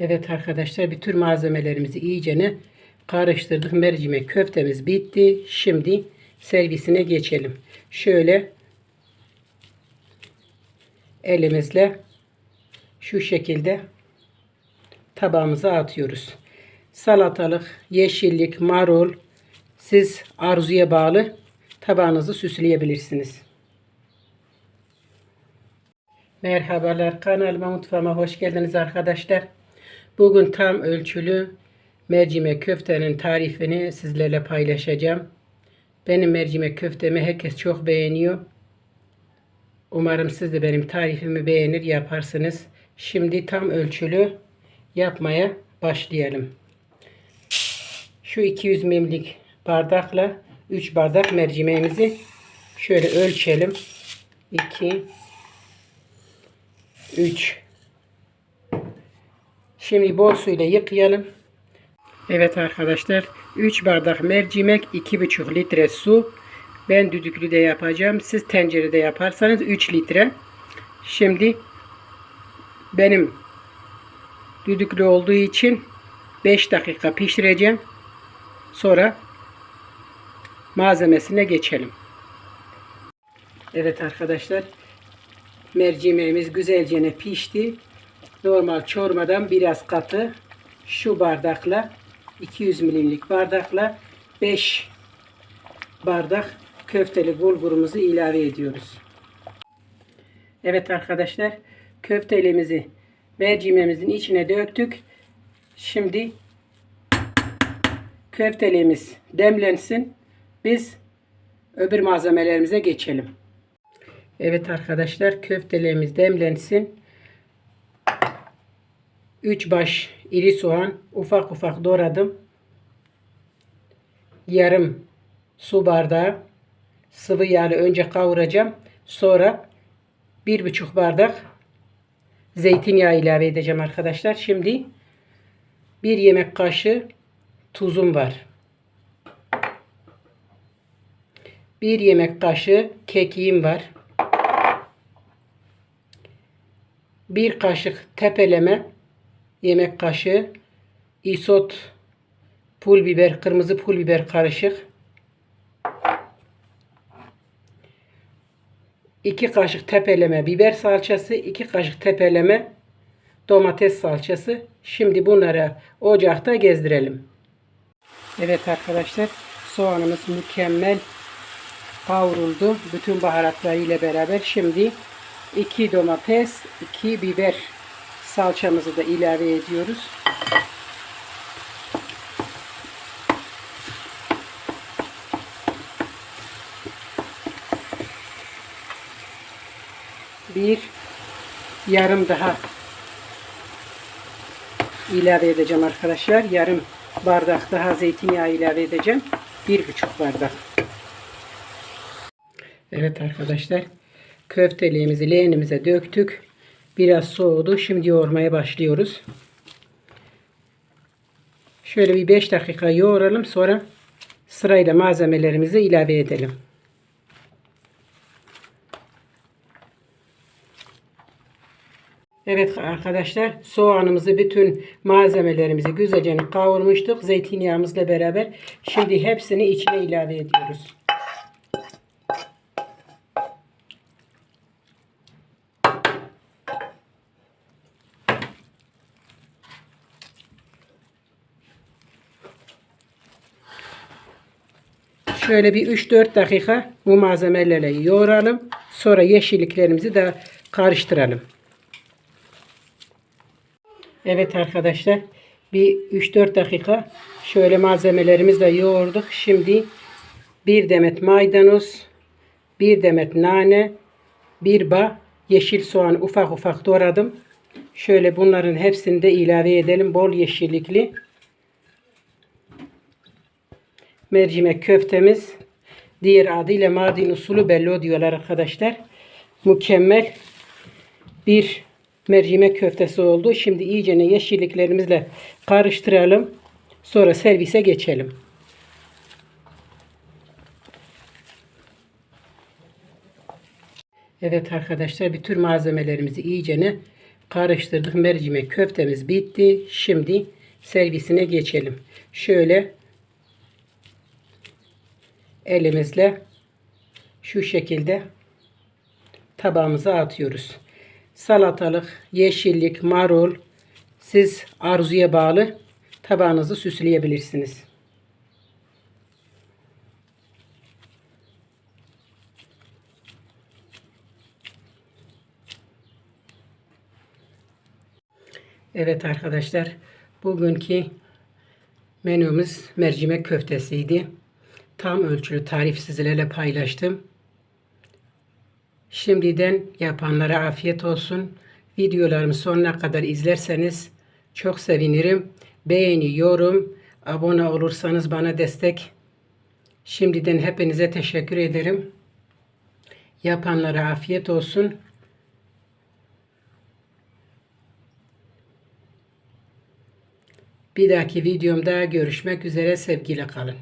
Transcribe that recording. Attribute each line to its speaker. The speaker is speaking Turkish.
Speaker 1: Evet arkadaşlar bütün malzemelerimizi iyicene karıştırdık. Mercimek köftemiz bitti. Şimdi servisine geçelim. Şöyle elimizle şu şekilde tabağımıza atıyoruz. Salatalık, yeşillik, marul siz arzuya bağlı tabağınızı süsleyebilirsiniz. Merhabalar kanalıma mutfağıma hoş geldiniz arkadaşlar. Bugün tam ölçülü mercimek köftenin tarifini sizlerle paylaşacağım. Benim mercimek köftemi herkes çok beğeniyor. Umarım siz de benim tarifimi beğenir yaparsınız. Şimdi tam ölçülü yapmaya başlayalım. Şu 200 ml'lik bardakla 3 bardak mercimeğimizi şöyle ölçelim. 2 3 Şimdi bol suyla yıkayalım. Evet arkadaşlar 3 bardak mercimek 2,5 litre su. Ben düdüklü de yapacağım. Siz tencerede yaparsanız 3 litre. Şimdi benim düdüklü olduğu için 5 dakika pişireceğim. Sonra malzemesine geçelim. Evet arkadaşlar mercimeğimiz güzelce pişti. Normal çorbadan biraz katı şu bardakla 200 milimlik bardakla 5 bardak köfteli bulgurumuzu ilave ediyoruz. Evet arkadaşlar köftelimizi mercimeğimizin içine döktük. Şimdi köfteliğimiz demlensin. Biz öbür malzemelerimize geçelim. Evet arkadaşlar köftelerimiz demlensin. 3 baş iri soğan ufak ufak doğradım. Yarım su bardağı sıvı yağlı önce kavuracağım. Sonra bir buçuk bardak zeytinyağı ilave edeceğim arkadaşlar. Şimdi bir yemek kaşığı tuzum var. Bir yemek kaşığı kekiğim var. Bir kaşık tepeleme yemek kaşığı isot pul biber, kırmızı pul biber karışık. 2 kaşık tepeleme biber salçası, 2 kaşık tepeleme domates salçası. Şimdi bunları ocakta gezdirelim. Evet arkadaşlar soğanımız mükemmel kavruldu. Bütün baharatlarıyla beraber şimdi 2 domates, 2 biber salçamızı da ilave ediyoruz. Bir yarım daha ilave edeceğim arkadaşlar. Yarım bardak daha zeytinyağı ilave edeceğim. Bir buçuk bardak. Evet arkadaşlar. Köfteliğimizi leğenimize döktük. Biraz soğudu. Şimdi yoğurmaya başlıyoruz. Şöyle bir 5 dakika yoğuralım. Sonra sırayla malzemelerimizi ilave edelim. Evet arkadaşlar soğanımızı bütün malzemelerimizi güzelce kavurmuştuk. Zeytinyağımızla beraber. Şimdi hepsini içine ilave ediyoruz. Şöyle bir 3-4 dakika bu malzemelerle yoğuralım. Sonra yeşilliklerimizi de karıştıralım. Evet arkadaşlar bir 3-4 dakika şöyle malzemelerimizle yoğurduk. Şimdi bir demet maydanoz, bir demet nane, bir bağ yeşil soğan ufak ufak doğradım. Şöyle bunların hepsini de ilave edelim. Bol yeşillikli mercimek köftemiz. Diğer adıyla Mardin usulü bello diyorlar arkadaşlar. Mükemmel bir mercimek köftesi oldu. Şimdi iyice yeşilliklerimizle karıştıralım. Sonra servise geçelim. Evet arkadaşlar bütün malzemelerimizi iyicene karıştırdık. Mercimek köftemiz bitti. Şimdi servisine geçelim. Şöyle elimizle şu şekilde tabağımıza atıyoruz. Salatalık, yeşillik, marul siz arzuya bağlı tabağınızı süsleyebilirsiniz. Evet arkadaşlar, bugünkü menümüz mercimek köftesiydi. Tam ölçülü tarif sizlerle paylaştım. Şimdiden yapanlara afiyet olsun. Videolarımı sonuna kadar izlerseniz çok sevinirim. Beğeni, yorum, abone olursanız bana destek. Şimdiden hepinize teşekkür ederim. Yapanlara afiyet olsun. Bir dahaki videomda görüşmek üzere sevgiyle kalın.